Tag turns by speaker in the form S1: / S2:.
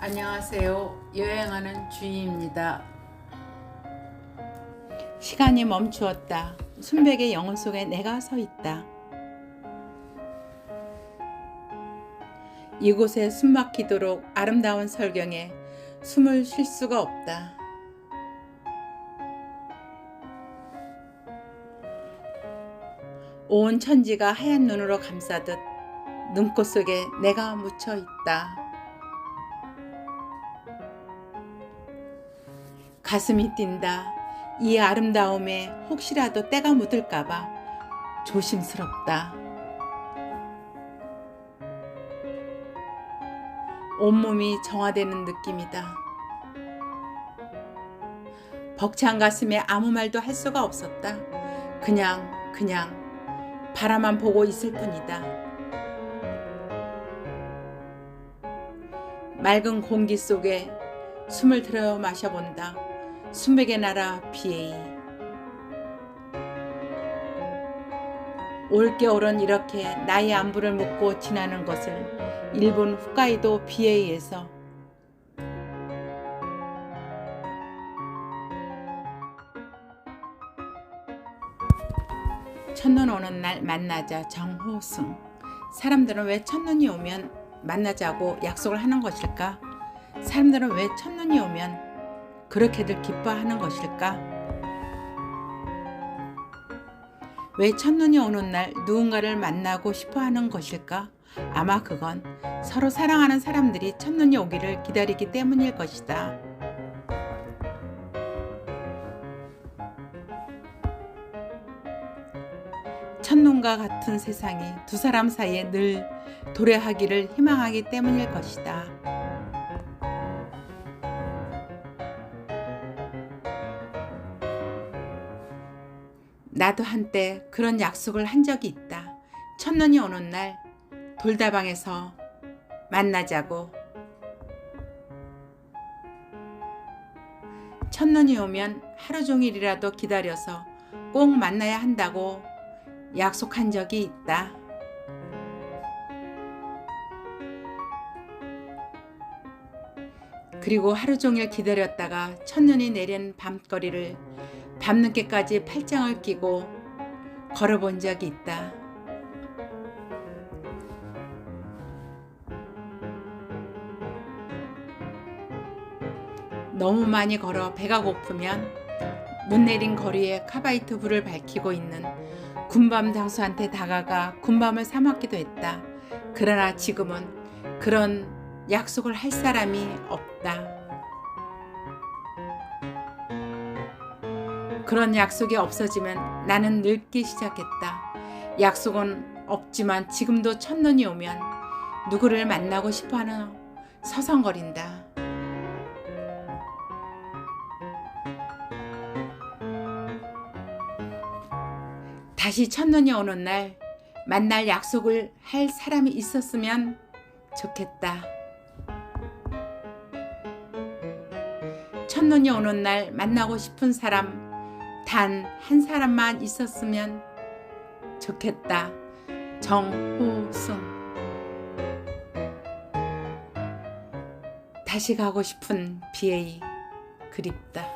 S1: 안녕하세요. 여행하는 주희입니다.
S2: 시간이 멈추었다. 순백의 영혼 속에 내가 서 있다. 이곳에 숨막히도록 아름다운 설경에 숨을 쉴 수가 없다. 온 천지가 하얀 눈으로 감싸듯 눈꽃 속에 내가 묻혀 있다. 가슴이 뛴다. 이 아름다움에 혹시라도 때가 묻을까봐 조심스럽다. 온몸이 정화되는 느낌이다. 벅찬 가슴에 아무 말도 할 수가 없었다. 그냥, 그냥 바라만 보고 있을 뿐이다. 맑은 공기 속에 숨을 들여 마셔본다. 순백의 나라 BA. 올겨울은 이렇게 나의 안부를 묻고 지나는 것을 일본 홋카이도 BA에서 첫눈 오는 날 만나자 정호승. 사람들은 왜 첫눈이 오면 만나자고 약속을 하는 것일까? 사람들은 왜 첫눈이 오면 그렇게들 기뻐하는 것일까? 왜 첫눈이 오는 날 누군가를 만나고 싶어 하는 것일까? 아마 그건 서로 사랑하는 사람들이 첫눈이 오기를 기다리기 때문일 것이다. 첫눈과 같은 세상이 두 사람 사이에 늘 도래하기를 희망하기 때문일 것이다. 나도 한때 그런 약속을 한 적이 있다. 첫눈이 오는 날 돌다방에서 만나자고. 첫눈이 오면 하루 종일이라도 기다려서 꼭 만나야 한다고 약속한 적이 있다. 그리고 하루 종일 기다렸다가 첫눈이 내린 밤거리를 밤늦게까지 팔짱을 끼고 걸어본 적이 있다. 너무 많이 걸어 배가 고프면 눈 내린 거리에 카바이트 불을 밝히고 있는 군밤 장수한테 다가가 군밤을 사 먹기도 했다. 그러나 지금은 그런 약속을 할 사람이 없다. 그런 약속이 없어지면 나는 늙기 시작했다. 약속은 없지만 지금도 첫눈이 오면 누구를 만나고 싶어 하는 서성거린다. 다시 첫눈이 오는 날 만날 약속을 할 사람이 있었으면 좋겠다. 첫눈이 오는 날 만나고 싶은 사람 단 한 사람만 있었으면 좋겠다. 정호승. 다시 가고 싶은 BA 그립다.